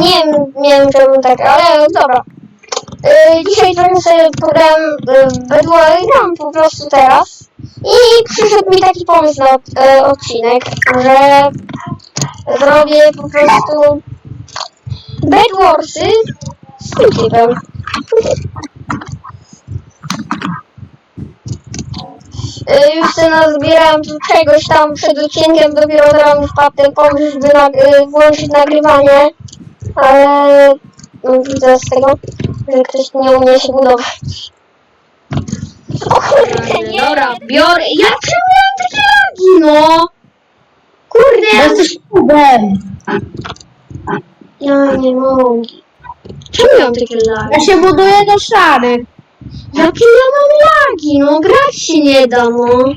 Nie wiem, czemu tak, ale dobra. Yy, dzisiaj trochę sobie pograłem yy, w Bedwar, gram po prostu teraz. I przyszedł mi taki pomysł na yy, odcinek, że zrobię po prostu Bedwarsy z typem. Y, Już sobie nazbierałem tu czegoś tam przed odcinkiem, dopiero teraz wpadł ten pomysł, żeby y, włączyć nagrywanie, ale no, widzę z tego, że ktoś nie umie się budować. O kurde, nie! Dobra, biorę. Ja czemu miałem takie lagi, no? Kurde, ja, jesteś kubem. ja nie mogę. Czemu miałem takie lagi? Ja się buduję do szarych. Jakie ja mam lagi, no grać się nie da, no.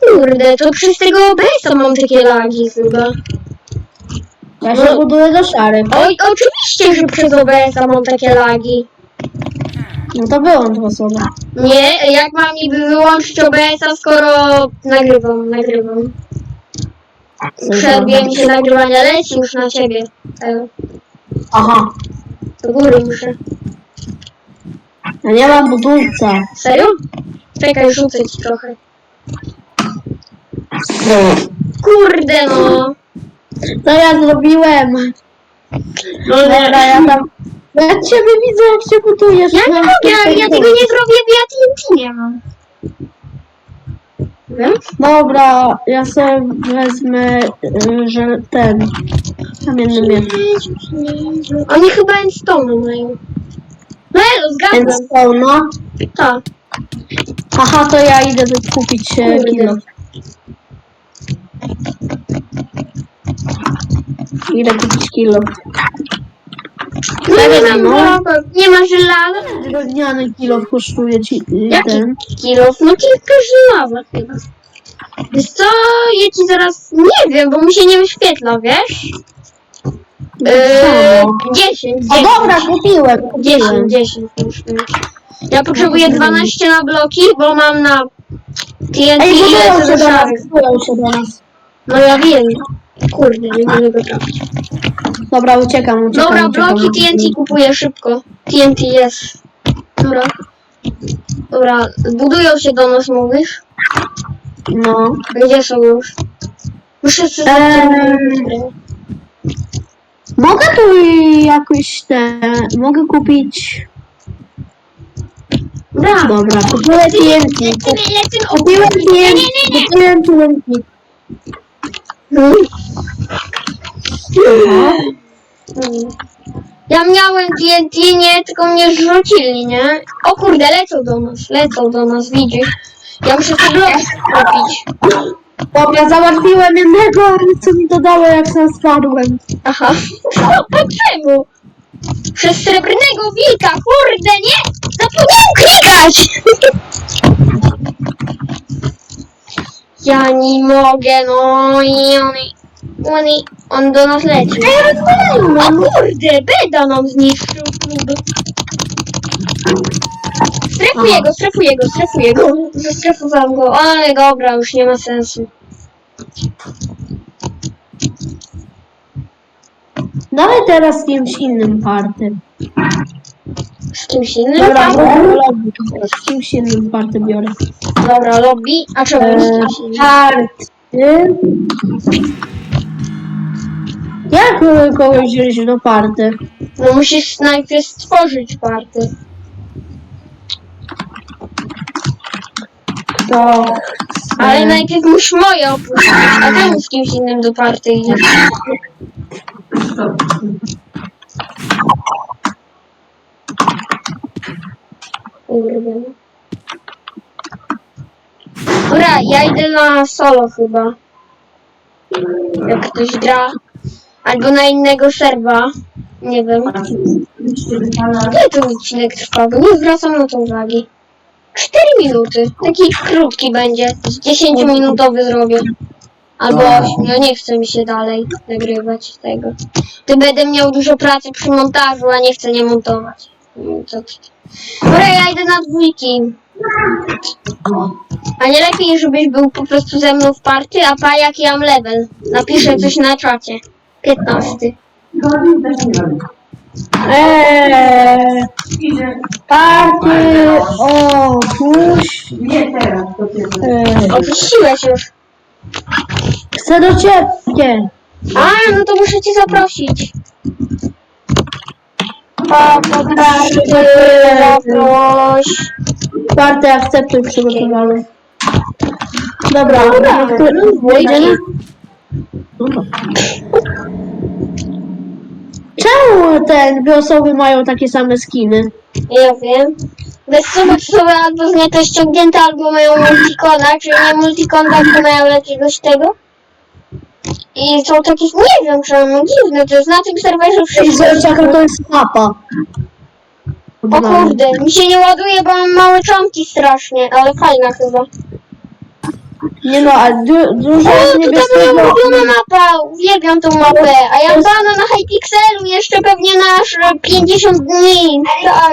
Kurde, to przez tego OBS-a mam takie lagi chyba. Ja się buduję do szarych. Oj, oczywiście, że przez OBS-a mam takie lagi. No to wyłącz osobę. Nie, jak mam niby wyłączyć OBS-a, skoro nagrywam, nagrywam. Przerwie mi się nagrywania, leci już na ciebie. E, Aha. Do góry muszę. Ja nie mam budulca. Serio? Czekaj, rzucę ci trochę. Kurde no. To ja zrobiłem. No Dobra, ja tam... Ja ciebie widzę, jak się budujesz. Ja nie mogę, ale ja tego nie zrobię, bo ja TNT nie mam. Wiem? Dobra, ja sobie wezmę, y, że ten... Kamienny miecz. Oni chyba endstone mają. No elo, zgadzam. Endstone'a. Tak. Aha, to ja idę kupić e, Kurde. kilo. Idę kupić kilo. No mam no. nie ma żelaza. Drewniany kilo kosztuje ci y, Jaki ten. kilof? No kilka żelaza chyba. Wiesz co, ja ci zaraz, nie wiem, bo mi się nie wyświetla, wiesz? Yy, Samo. 10, O 10. dobra, kupiłem, kupiłem. 10, 10 muszę mieć. Ja potrzebuję 12 na bloki, bo mam na TNT Ej, i budują lecę się do nas, budują się do nas. No ja wiem. Kurde, nie mogę go trafić. Dobra, uciekam, uciekam, Dobra, uciekam. bloki TNT kupuję szybko. TNT jest. Dobra. Dobra, budują się do nas, mówisz? No. Gdzie są już? Muszę sobie... Eee. Mogę tu jakoś te... Mogę kupić... Dobra. Dobra, kupiłem TNT. Kupiłem TNT. Kupiłem TNT. Ja miałem TNT, nie, tylko mnie zrzucili, nie? O kurde, lecą do nas, lecą do nas, widzisz? Ja muszę sobie bloki kupić. Dobra, załatwiłem jednego, ale co mi to dało, jak sam spadłem. Aha. A czemu? Przez srebrnego wilka, kurde, nie! Zapomniałem klikać! Ja nie mogę, no i on, on, on do nas leci. O kurde, beda nam zniszczył. Strefuję go, strefuję go, strefuję go. Zestrefowałam go, ale dobra, już nie ma sensu. Dawaj teraz z kimś innym party. Z kimś innym? Dobra, biorę lobby. Z kimś innym party biorę. Dobra, lobby. A czemu Eee, party. Jak kogoś wziąć do party? No musisz najpierw stworzyć party. To... Ale najpierw musisz moje opuścić, a temu z kimś innym do party idziesz. Kurde. Dobra, ja idę na solo chyba. Jak ktoś gra. Albo na innego serwa. Nie wiem. Ile ten odcinek trwa? Bo nie zwracam na to uwagi. 4 minuty. Taki krótki będzie. Z 10 minutowy zrobię. Albo 8. No nie chce mi się dalej nagrywać tego. Ty będę miał dużo pracy przy montażu, a nie chcę nie montować. No, ty. Dobra, ja idę na dwójki. A nie lepiej, żebyś był po prostu ze mną w party, a pa jaki mam level. Napiszę coś na czacie. 15. Eee, party, opuść. Nie teraz, to ty. Eee, Opuściłeś już. chcę do ciebie. A, no to muszę cię zaprosić. Pa, pa, pa, zaproś. Party akceptuj przygotowany. Dobra, Dobra, jedziemy? Dobra. Czemu te dwie osoby mają takie same skiny? Ja wiem. Bez sobie albo z neta ściągnięte, albo mają multikona, czyli nie multikon, tylko mają jakiegoś tego. I są takie, nie wiem czemu, dziwne, to jest na tym serwerze wszystko. jaka to jest mapa. O kurde, mi się nie ładuje, bo mam małe czonki strasznie, ale fajna chyba. Nie no, ale du dużo O, jest tutaj moja niebieskiego. ulubiona mapa, uwielbiam tą mapę, a ja bana na Hypixelu, jeszcze pewnie na aż 50 dni. Tak,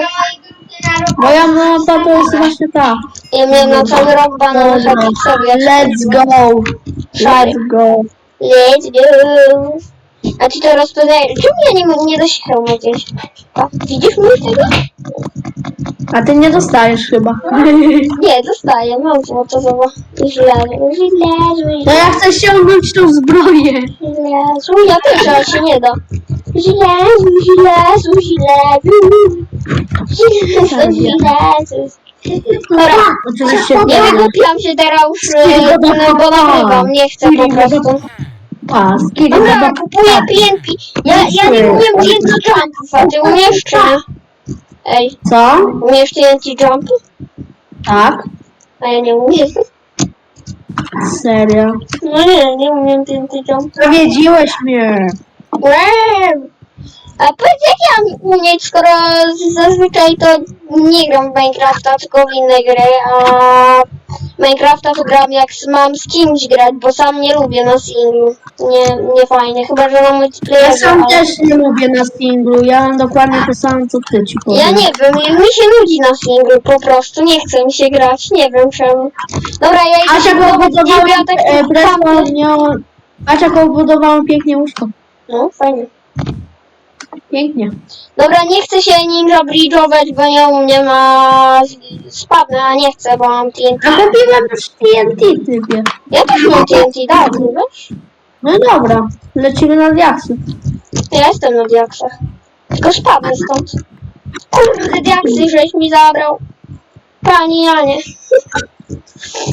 Moja mapa to jest właśnie ta. ja miałem na cały rok bana na. Hypixelu. jak- Let's go. Let's go. Let's go. A ty to rozpoznajesz. Czemu ja nie, nie dosięgam gdzieś? A, widzisz mnie tego? A ty nie dostajesz chyba. Nie, dostaję, mam złoto zobacz. Źle, źle, No ja chcę ściągnąć tą zbroję. źle, źle. Ja też, ale się nie da. Źle, źle, źle, źle, źle, Dobra, Oczywiście nie nie. wygłupiam się teraz e, bo nagrywam, nie chcę po prostu. A, skili Dobra, kupuję PNP. Ja, ja nie umiem TNT jumpów, a ty umiesz czy nie? Ej, Co? umiesz TNT jumpy? Tak? A ja nie umiem. Serio. No nie, nie umiem TNT jumpów. Zawiedziłeś mnie. Wow. A powiedz jak ja mam umieć, skoro zazwyczaj to nie gram w Minecrafta, tylko w inne gry, a Minecrafta to gram jak mam z kimś grać, bo sam nie lubię na singlu. Nie, nie fajnie, chyba że na Ja multiplayerze, sam ale... też nie lubię na singlu. Ja mam dokładnie to samo co ty ci powiem. Ja nie wiem, mi się nudzi na singlu po prostu, nie chce mi się grać, nie wiem czemu. Dobra, ja idę Asia pobudowała bibliotek, e, kampy. presjonio... Asia pobudowała pięknie łóżko. No, fajnie. Pięknie. Dobra, nie chcę się ninja bridge'ować, bo nie umiem, a spadnę, a nie chcę, bo mam TNT. A kupiłem już TNT typie. Ja też mam TNT, tak, wiesz? No dobra, lecimy na diaksy. Ja jestem na diaksach. Tylko spadnę stąd. Kurde, diaksy żeś mi zabrał. Panie Janie.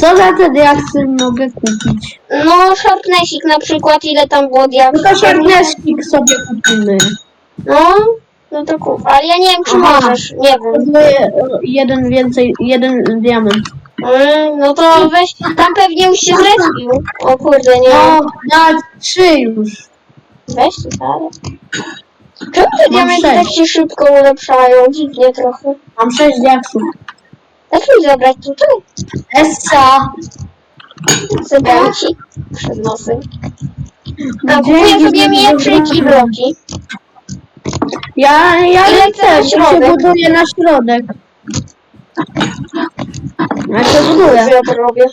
Co za te diaksy mogę kupić? No, sharpnessik na przykład, ile tam było No diaksów? to siedmiesznik sobie kupimy. No, no to kup. Ale ja nie wiem, czy Aha. możesz. Nie wiem. Potrzebuję jeden więcej, jeden diament. Mm, no to weź, tam pewnie już się zrespił. O kurde, nie. No, nawet trzy już. Weź tu dalej. Czemu te diamenty sześć. tak się szybko ulepszają? Dziwnie trochę. Mam sześć diaksów. Dać mi zabrać tutaj. Essa! Zebrałem ci przed nosem. A kupuję sobie i wybranie. bloki. Ja, ja I lecę na się środek. buduję na środek. Ja się Co buduję. ja to robię?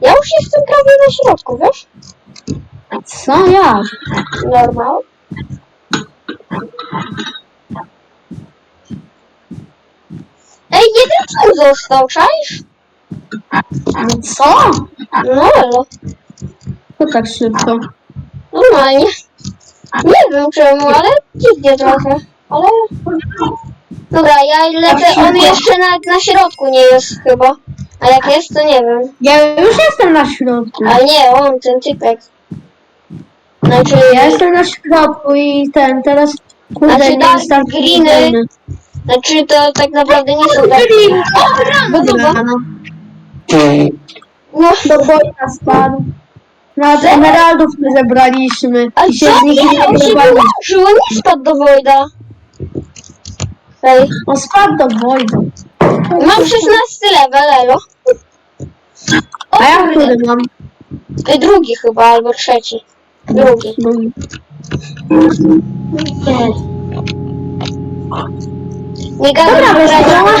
Ja już jestem prawie na środku, wiesz? Co ja? Normal. Ej, jeden twór został, czaisz? Co? No ale, To tak szybko. normalnie. Nie wiem czemu, ale dziwnie trochę. Ale... Dobra, ja lecę, on jeszcze na, na środku nie jest chyba. A jak jest, to nie wiem. Ja już jestem na środku. Ale nie, on, ten typek. Znaczy, Ja jestem na środku i ten, teraz kurde Znaczy, nie tak, wystarczy. greeny. znaczy to tak naprawdę nie są tak... Green. O, rano, dobra. Wygrano. No, Do boja spadł. Nawet emeraldów nie zebraliśmy. a się co z nich nie? nie On się wyłączył, on nie spadł do Wojda. Ej, On spadł do Wojda. mam 16 level, elo. O, A ja kurde. który mam? Ej, drugi chyba, albo trzeci. Drugi. Drugi. Nie gadam, Dobra, wygrałam.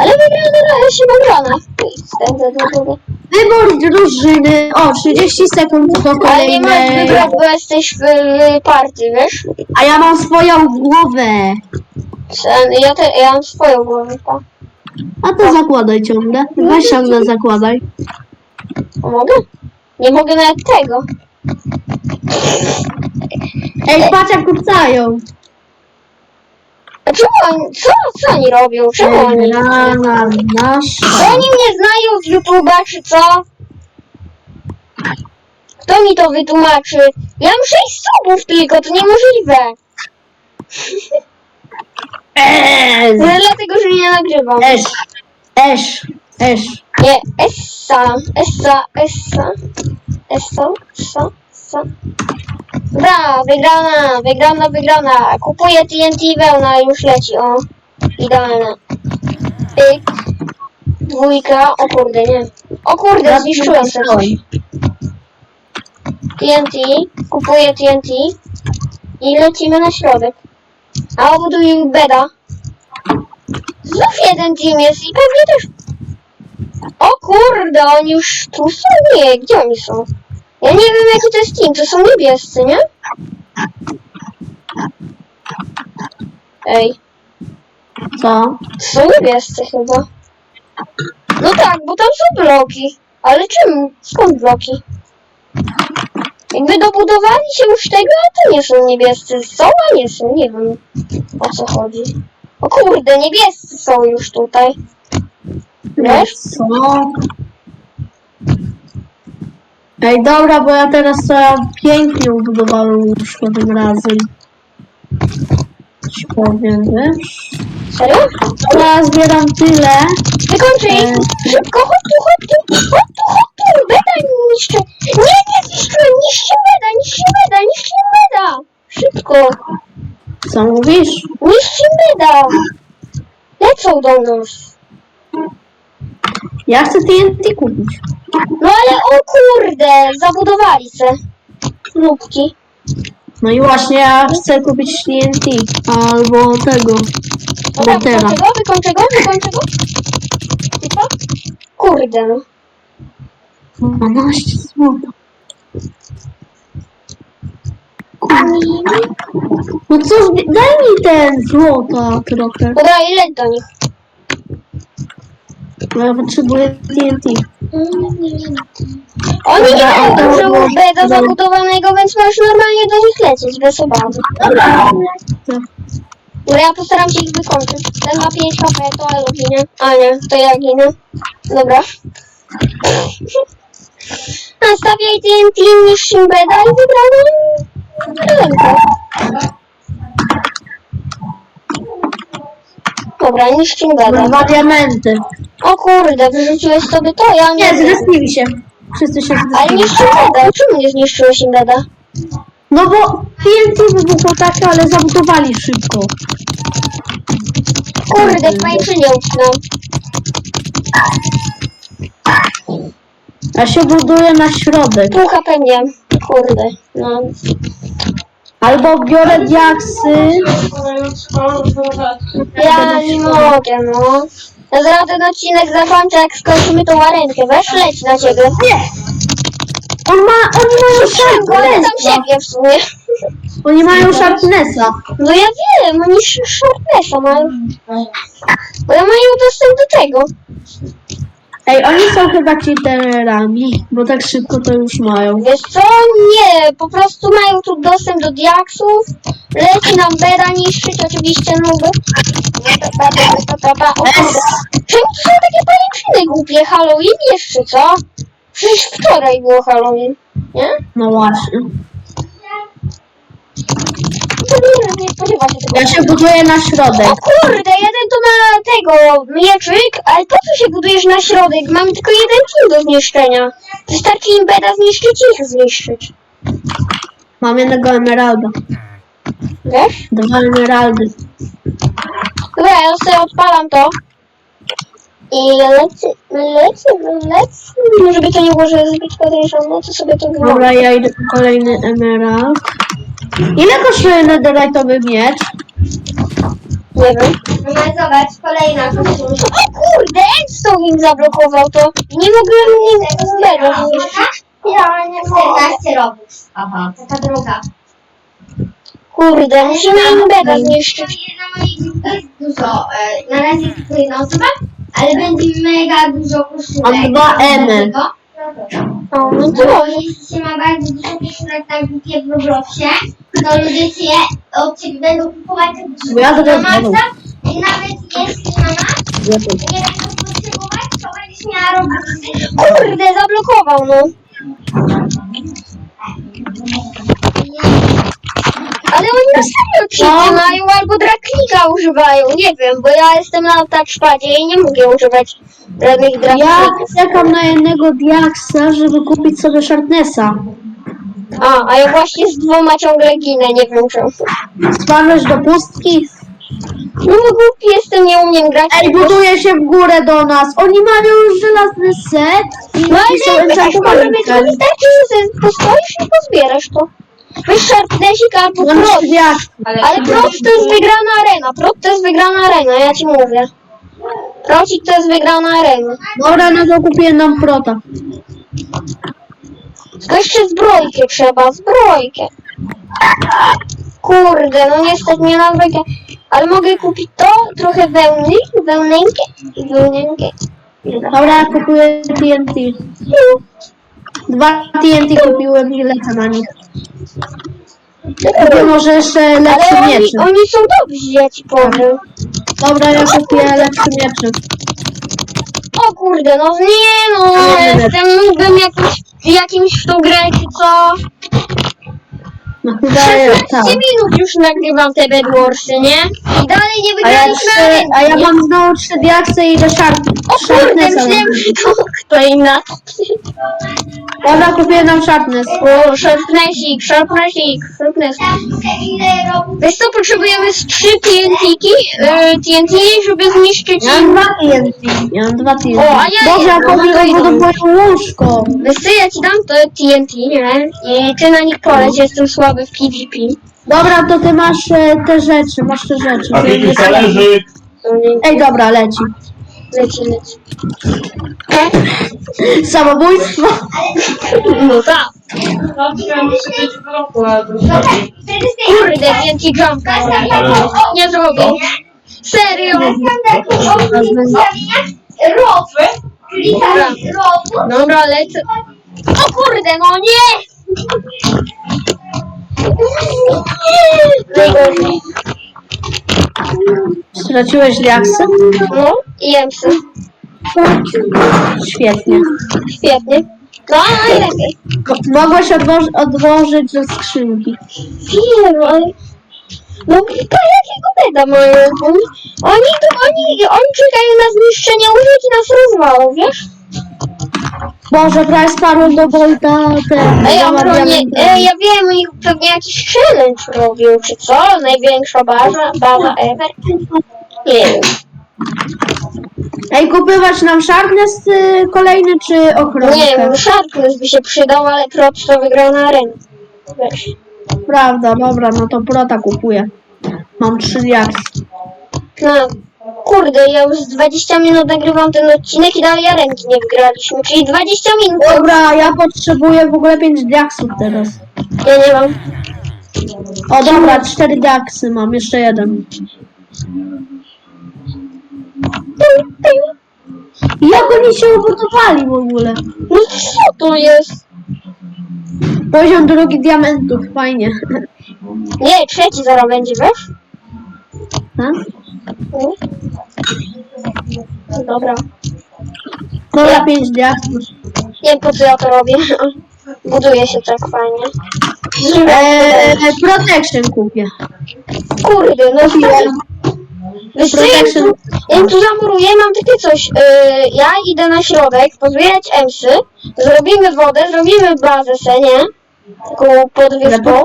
Ale wygrałem na razie się mam rana. Ten, ten, ten, ten. Wybór drużyny. O, 30 sekund do Ale nie możesz kolejnej. bo jesteś w, w partii, wiesz? A ja mam swoją głowę. Sen- Ja, te, ja mam swoją głowę, tak? A to zakładaj ciągle. Weź ciągle zakładaj. A mogę? Nie mogę nawet tego. Ej, patrz jak kupcają. Czemu oni, co, co oni robią? Czemu oni? Rana Czy nasza. oni mnie znają z YouTube'a, czy co? Kto mi to wytłumaczy? Ja mam 6 subów tylko, to niemożliwe. Eee, No dlatego, że nie nagrywam. Esz, esz, esz. Nie, Essa, Essa, Essa, Essa, Essa, Dobra, wygrana, wygrana, wygrana. Kupuję TNT wełna, już leci, o. Idealne. Pyk. Dwójka, o kurde, nie. O kurde, zniszczyłem sobie coś. TNT, kupuję TNT i lecimy na środek. A obuduję beda. Znów jeden team jest i pewnie też o kurde, oni już tu są? Nie, gdzie oni są? Ja nie wiem jaki to jest team, to są niebiescy, nie? Ej, Co? to są niebiescy chyba. No tak, bo tam są bloki. Ale czym? Skąd bloki? Jakby dobudowali się już tego, a to nie są niebiescy. Są, a nie są, nie wiem o co chodzi. O kurde, niebiescy są już tutaj. Wiesz? Co? Ej, dobra, bo ja teraz sobie pięknie ubudowałem łóżko tym razem. Ci powiem, wiesz? Serio? Ja zbieram tyle. Wykończę ich! Szybko, chodź tu, chodź tu, chodź tu, chodź tu! Beda niszczę! Nie, nie zniszczyłem! Niszczy beda, niszczy beda, niszczy beda! Szybko! Co mówisz? Niszczy beda! Lecą do nas. Ja chcę TNT kupić. No ale o kurde! Zabudowali se. Lubki. No i właśnie ja chcę kupić TNT. Albo tego. Dobra, Betera. wykończę go, wykończę go, wykończę go. Typa? Kurde no. 12 zł. No co, daj mi ten złota trochę. Dobra, ile do nich? Bo ja potrzebuję TNT. Oni nie mają dużo beda zabudowanego, więc możesz normalnie do nich lecieć bez obawy. Dobra. Dobra, ja postaram się ich wykończyć. Ten ma 5 HP, to Elo ginie. A nie, to ja ginę. Dobra. Nastawiaj TNT niż Shimbeda i wygramy rękę. Dobra, niż Shimbeda. Dwa diamenty. O kurde, wyrzuciłeś sobie to, ja Nie, nie... zresztili się. Wszyscy się Ale nie Shimbeda, czemu nie zniszczyłeś Shimbeda? No bo TNT wybuchło takie, ale zabudowali szybko. Kurde, w pajęczynie utknął. Ja się buduję na środek. Pół HP nie. Kurde, no. Albo biorę diaksy. Ja nie mogę, no. Ja zaraz ten odcinek zakończę, jak skończymy tą arenkę. Weź leć na ciebie. Nie! On ma, oni mają Ale tam sharpnessa. siebie w sumie. Oni mają sharpnessa. No ja wiem, oni sz- Sharpnessa mają. Bo ja mają dostęp do tego. Ej, oni są chyba cheaterami, bo tak szybko to już mają. Wiesz co? Nie, po prostu mają tu dostęp do diaksów. Leci nam beda niszczyć, oczywiście nuby. Pa, pa, pa, pa, pa. O kurde. Czemu to są takie pajęczyny głupie? Halloween jeszcze, co? Przecież wczoraj było Halloween, nie? No właśnie. Nie, spodziewa się tego. Ja się buduję na środek. O kurde, jeden to ma tego, mieczyk, ale po co się budujesz na środek? Mamy tylko jeden team do zniszczenia. Wystarczy im beda zniszczyć i ich zniszczyć. Mam jednego emeralda. Wiesz? Dwa emeraldy. Dobra, ja sobie odpalam to. I lecę, lecę, lecę. Żeby to nie było, że zbyt podejrzane, to sobie to wyłączę. Dobra, ja idę po kolejny emerald. Ile kosztuje netherite'owy miecz? Nie wiem. No ale zobacz, kolejna koszulka. O kurde, Edstone im zablokował to. Nie mogłem nie zbierać. Ja nie 14 robux. Aha. Taka druga. Kurde, musimy im beda zniszczyć. Na mojej grupie jest dużo. E, na razie jest tylko jedna osoba, ale będzie mega dużo koszulek. Mam dwa M-y. O, to To może. jeśli się ma bardzo dużo koszulek na grupie w Robloxie, to ludzie się od ciebie będą kupować Bo ja to na też maksa i nawet jeśli na max Ja też. nie będziesz potrzebować, to będziesz miała. Kurde, zablokował, no. Ale oni na cheaty mają albo draklika używają, nie wiem, bo ja jestem na touchpadzie i nie mogę używać żadnych Ja draklików. czekam na jednego diaksa, żeby kupić sobie Sharpnessa. A, a ja właśnie z dwoma ciągle ginę, nie wiem czemu. Spadłeś do pustki? No bo głupi jestem, nie umiem grać. Ej, buduje się w górę do nas. Oni mają już żelazny set i No są ale wiesz, może enchantowani. być, wystarczy, że sobie postoisz i pozbierasz to. Weź szarpnesik albo Mam prot. trzy diaksy. Ale prot to jest wygrana arena, prot to jest wygrana arena, ja ci mówię. Procik to jest wygrana arena. Dobra, no to kupię nam prota. Tylko jeszcze zbrojkę trzeba, zbrojkę. Kurde, no nie stać mnie na zbrojkę. Ale mogę kupić to, trochę wełny, wełnękę i wełnękę. Dobra, ja kupuję TNT. Dwa TNT kupiłem i lecę na nich. Kupię może jeszcze lepszy Ale oni, oni są dobrzy, ja ci powiem. Dobra, ja kupię lepszy mieczy. O kurde, no nie no, Ale jestem nubem jakimś, jakimś w tą grę, czy co? No chyba jest, 16 tak. minut już nagrywam te Bedwarsy, nie? I dalej nie A ja, trzy, a ja mam znowu trzy diaksy i idę szarp. O kurde, Sharpnessa. myślałem, że to inna. Dobra, kupię nam sharpness. O, sharpness. Ile robux? Wiesz co, potrzebujemy z trzy TNT-ki, y, TNT, żeby zniszczyć... Ja mam dwa TNT. Ja mam dwa TNT. O, a ja Boże, jedno, no to idą. budują łóżko. Wiesz co, ja ci dam to TNT, nie? I ty na nich poleć, jestem słaby w PvP. Dobra, to ty masz e, te rzeczy, masz te rzeczy. A Ty Ej, dobra, leci. leci, leci. Samobójstwo. No tak. Kurde, TNT jumpa. Nie zrobię. Serio? Rowy, tak rowu. Dobra, lecę. O kurde, no nie! Straciłeś diaksy? No, i. Świetnie. Świetnie. No, najlepiej. Mo- Mogłeś odłoży, odłożyć ze skrzynki. Wiem, ale... No, to jakiego beda mają? Oni, oni, oni, oni czekają na zniszczenie łóżek i nas rozwalą, wiesz? Boże, prawie spadłem do Bolta. Ten, Ej, ja do diamenta. ej, ja wiem, oni pewnie jakiś challenge robią, czy co? Największa baza, baza ever? Nie wiem. Ej, kupywać nam sharpness y, kolejny czy Nie ochronkę? wiem, Sharpness by się przydał, ale Prot to wygrał na arenie. Weź. Prawda, dobra, no to prota kupuję. Mam trzy diaksy. No, kurde, ja już z 20 minut nagrywam ten odcinek i dalej arenki nie wygraliśmy, czyli 20 minut. Dobra, ja potrzebuję w ogóle pięć diaksów teraz. Ja nie mam. O dobra, cztery diaksy mam, jeszcze jeden. Jak oni się ubudowali w ogóle? No co to jest? Poziom drugi diamentów, fajnie. Nie, trzeci zaraz będzie, wiesz? Ha? Dobra. Dobra, pięć diaksów. Nie wiem po co ja to robię. Buduje się tak fajnie. Eee, protection kupię. Kurde, no chwilę. Wiesz co, ja im Protection. tu, ja im tu zamuruję, mam takie coś. Yy, ja idę na środek, pozbierać emsy, zrobimy wodę, zrobimy bazę se, nie? Taką pod wyspą.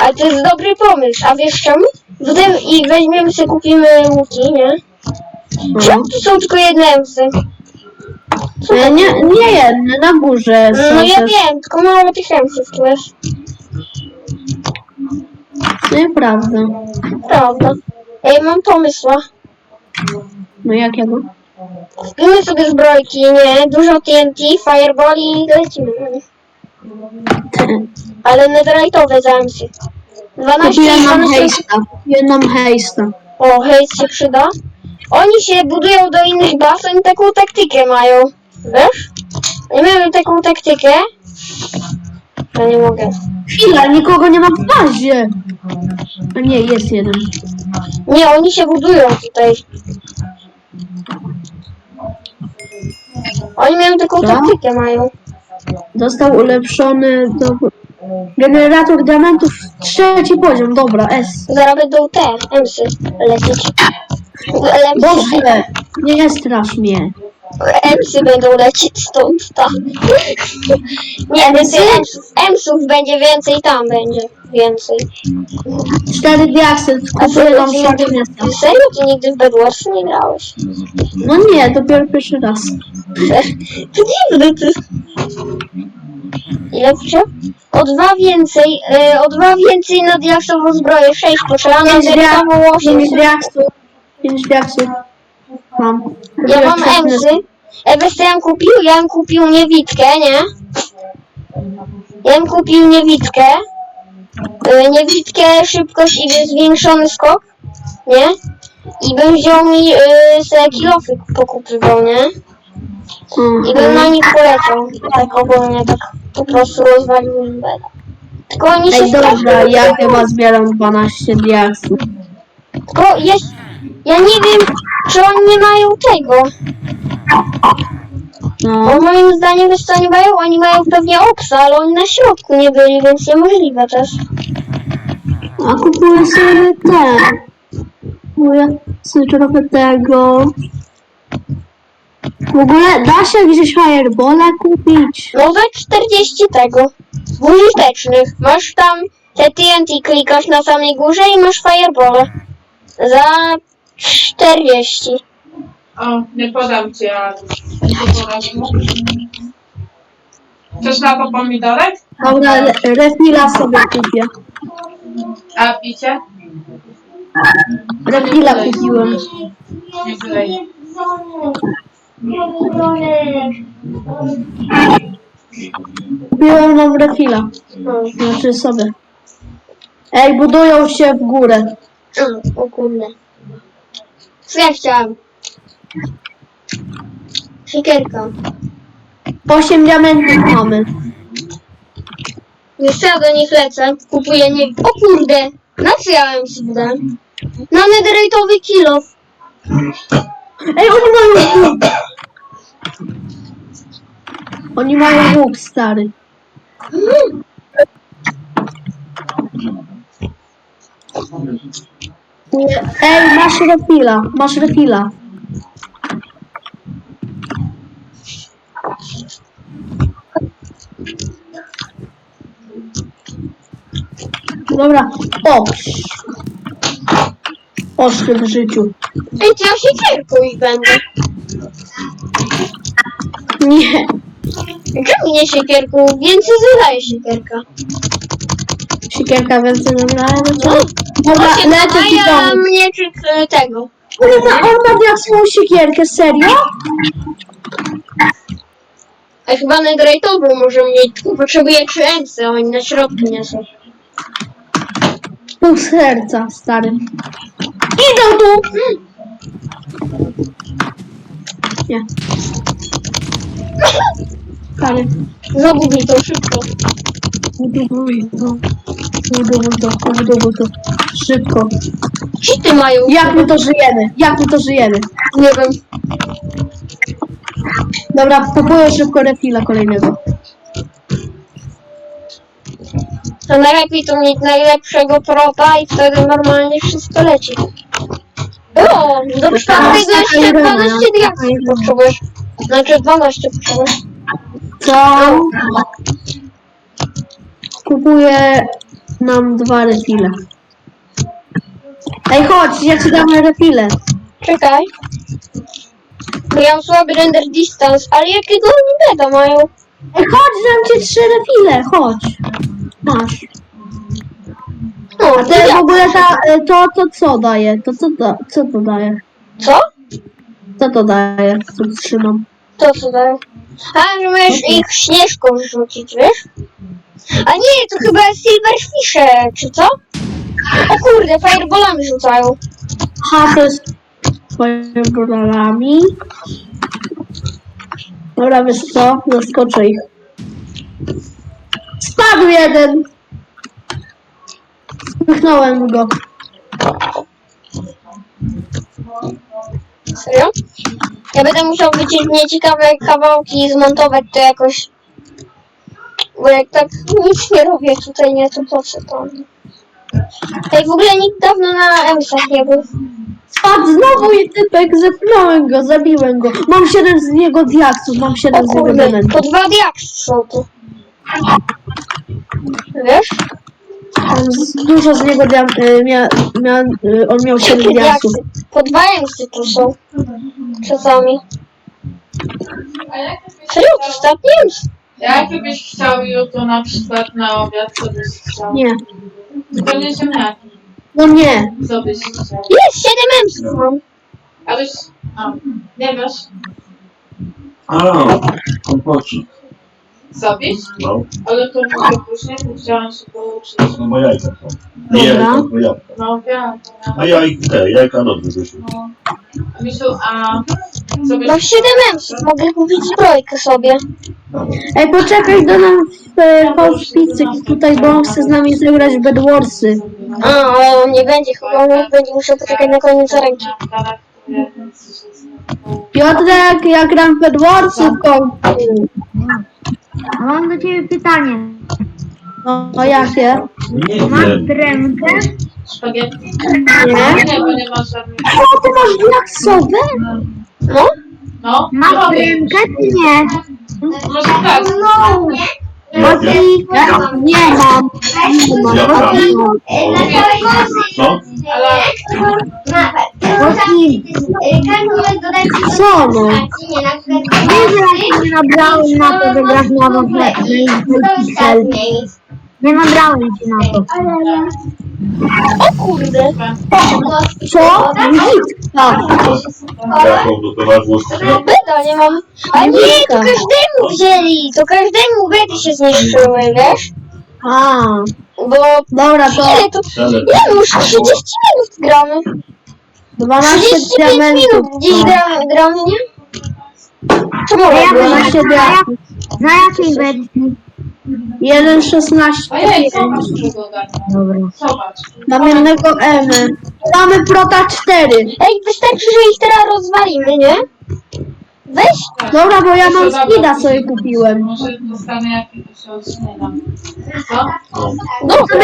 Ale to jest dobry pomysł, a wiesz czemu? Potem i weźmiemy sobie, kupimy łuki, nie? Czemu tu są tylko jedne emsy? E, nie, nie jedne, na górze są No ja też. wiem, tylko mało tych emsów tu jest. Nieprawda. Prawda. Ej, mam pomysła. No jakiego? Kupimy sobie zbrojki, nie? Dużo TNT, fireball i lecimy. na nich. Ale netherite'owe zamsy. 12 Kupiłem nam 12 hejsta. Kupiłem nam hejsta. O, hejs się przyda. Oni się budują do innych baz, oni taką taktykę mają. Wiesz? Oni mają taką taktykę. Ja nie mogę. Chwila, nikogo nie ma w bazie. A nie, jest jeden. Nie, oni się budują tutaj. Oni mają taką Co? taktykę mają. Został ulepszony do... Generator diamentów trzeci poziom, dobra, S. Zaraz będą te emsy lecieć. Boże, nie strasz mnie. emsy będą lecieć stąd, tam. Nie, więcej. Emsów będzie więcej, tam będzie więcej. Cztery diaksy, A kupuję ty szlak nigdy, miasta. ty serio? Ty nigdy w Bedwars nie grałeś? No nie, dopiero pierwszy raz. Ty. Ile pisze? O dwa więcej, y, o dwa więcej na diaksową zbroję, sześć potrzeba, na Pięć diaksową diaksów, osiem. pięć diaksów. Pięć diaksów. Mam. Ja mam emsy. E, wiesz co ja bym kupił? Ja bym kupił niewidkę, nie? Ja bym kupił niewidkę. Y, niewidkę, szybkość i zwiększony skok, nie? I bym wziął mi y, se kilofy pokupywał, nie? I bym na Mhm. nich poleciał. Tak ogólnie, tak po prostu rozwaliłem beda. Tylko oni się Ej, dobra, strasznie ja chyba zbieram 12 diaksów. Tylko ja, ja nie wiem, czy oni nie mają tego. No, Bo moim zdaniem wiesz co oni mają? Oni mają pewnie opsa, ale oni na środku nie byli, więc niemożliwe też. a kupuję sobie te. Kupuję sobie trochę tego. W ogóle da się gdzieś fireballa kupić? No za 40 tego. Użytecznych. Masz tam te TNT klikasz na samej górze i masz fireball. Za 40. O, nie podam ci, ale nie podam. Chcesz na to pomidorek? Dobra, refila sobie kupię. A picie? Refila kupiłem. Nie wylej. Kupiłem nam refila. No. Znaczy sobie. Ej, budują się w górę. O, o kurde. Chciałam? Siekierka. 8 diamentów mamy. Jeszcze ja do nich lecę. Kupuję nie... O kurde! Na co ja bym się wydałem? Na netherite'owy kilo. Ej, oni mają! Oni mają łuk, stary. Ej, masz refila, masz refila. Dobra, o! Oszczędź w życiu. Ej, to ja siekierką ich będę. Nie. Czemu nie siekierką? Więcej zadaje siekierka. Siekierka więcej nabrałem. Dobra, Osiem lecę ci zadaje, a pomóc. mnie czy tego. Kurwa, on ma diaksową siekierkę, serio? A chyba netherite'ową może mieć. tylko Potrzebuję trzy a oni na środku nie są. Pół serca, stary. Idą tu! Nie. Stary. Zabuduj to szybko. Budowuj to. Budowuj to, budowuj to. Szybko. Cheaty mają. Jak my to żyjemy? Jak my to żyjemy? Nie wiem. Dobra, kupuję szybko refila kolejnego. To najlepiej to mieć najlepszego propa i wtedy normalnie wszystko leci. O, do czwartego jeszcze 12 diaksów potrzebujesz. Znaczy 12 potrzebujesz. Co? Kupuję nam dwa refile. Ej, chodź, ja ci dam refile. Czekaj. Bo ja mam słaby render distance, ale jakiego oni beda mają? Ej, chodź, dam ci trzy refile, chodź. Masz. No, A te w ogóle ta, e, to, to co daje? To co, to, co to daje? Co? Co to daje? Co trzymam? To daje? A, że możesz ich śnieżką rzucić, wiesz? A nie, to chyba silverfishe, czy co? O kurde, fireballami rzucają. Aha, to jest brolami. Dobra, wiesz co? Zaskoczę ich. Spadł jeden! Spychnąłem go. Serio? Ja będę musiał wyciąć nieciekawe kawałki i zmontować to jakoś. Bo jak tak nic nie robię tutaj, nie, to po co to? Ej, w ogóle nikt dawno na emsach nie był. Spadł znowu i typek, zepnąłem go, zabiłem go. Mam 7 z niego diaksów, mam 7 O z niego kurde, diamentów. to dwa diaksy są tu. Wiesz? Mam z- Dużo z niego diam... y, Mia... Mia... y, On miał 7 Jakie diaksów. diaksy? Po dwa emsy tu są. Czasami. Serio, to ostatni ems? Jakbyś chciał jutro na przykład na obiad, co byś chciał? Nie. To nie ziemniaki. No nie. Co byś chciał? Jest, siedem emsów mam. A byś... A, nie wiesz? A, kompocik. Zrobić? No, Ale to może później, bo chciałam się pouczyć. no bo jajka są. Nie Dobra. jajka, tylko jabłka. No wiem. A jajka, te, jajka dobrze wyszły. No. A Misiu, a co byś Mam siedem emsów, mogę kupić zbrojkę sobie. Ej, poczekaj do nas w Polsce tutaj, bo on chce z nami zagrać w Bedwarsy. A, ale on nie będzie, chyba on będzie musiał poczekać na koniec ręki. Piotrek, ja gram w Bedwarsy w końcu. Mam do ciebie pytanie. No, no jakie? Nie Masz wiem. dremkę? Spaghetti? Nie? Nie, bo nie masz żadnych... O, ty masz diaksowe? No? No, Masz no, dremkę czy nie? może tak. Ja, ja, Ja nie mam. Nie mam. Ja mam. Co? Co no? Nie, się nie nabrałem na to, że grasz na wodę Pixel. Nie nabrałem się na to. O kurde. Co? Jaką do towarzystwa? Beda nie mam. A nie, to każdemu wzięli. To każdemu bedy się zniszczyły, wiesz? A, Bo... dobra, to Ile to... Nie, już 30 minut gramy. 12 35 diamentów. minut gdzieś gramy, gramy nie? Czemu A ja bym- 12 diamentów. Na jakiej wersji? 1,16. ojej? Dobra. Zobacz. Mam jednego M. Mamy Prota 4. Ej, wystarczy, że ich teraz rozwalimy, nie? Weź. Dobra, bo ja mam speeda sobie kupiłem. Może dostanę jakiegoś odśmienia. Co? no, no ty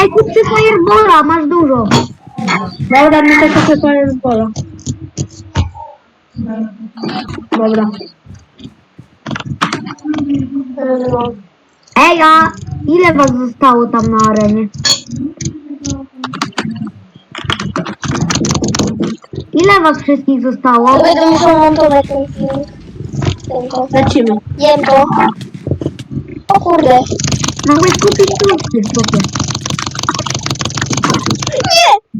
Ej, kup ty Firebola, masz dużo. Dobra, mi taka chyba jest bola. Dobra. No. Ej, a ile was zostało tam na arenie? Ile was wszystkich zostało? To będę musiał montować ten film. Ten to. Lecimy. Jem to. O kurde. Mogłeś kupić tłusty, chłopie. Nie!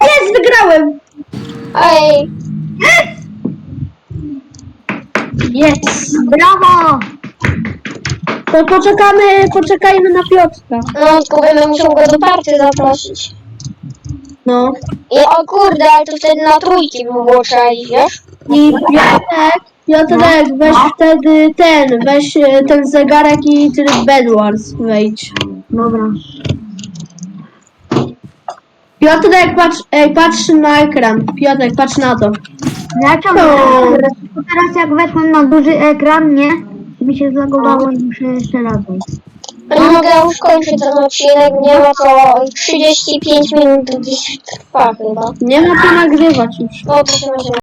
Jest, wygrałem! Ej, Jest! Brawo! To poczekamy, poczekajmy na Piotrka. no tylko będę musiał go do party zaprosić. No. I o kurde, ale to wtedy na trójki by było trzeba iść, wiesz? I Piotrek, Piotrek, weź wtedy ten, weź e, ten zegarek i tryb Bedwars wejdź. Dobra. Piotrek, patrz, ej, patrz na ekran. Piotrek, patrz na to. Ja czemu? No. Teraz jak weszłem na duży ekran, nie? Mi się zlagowało i muszę jeszcze raz wejść. Mogę już kończyć ten odcinek, nie ma co 35 minut gdzieś trwa chyba. Nie ma co nagrywać już. No to się będzie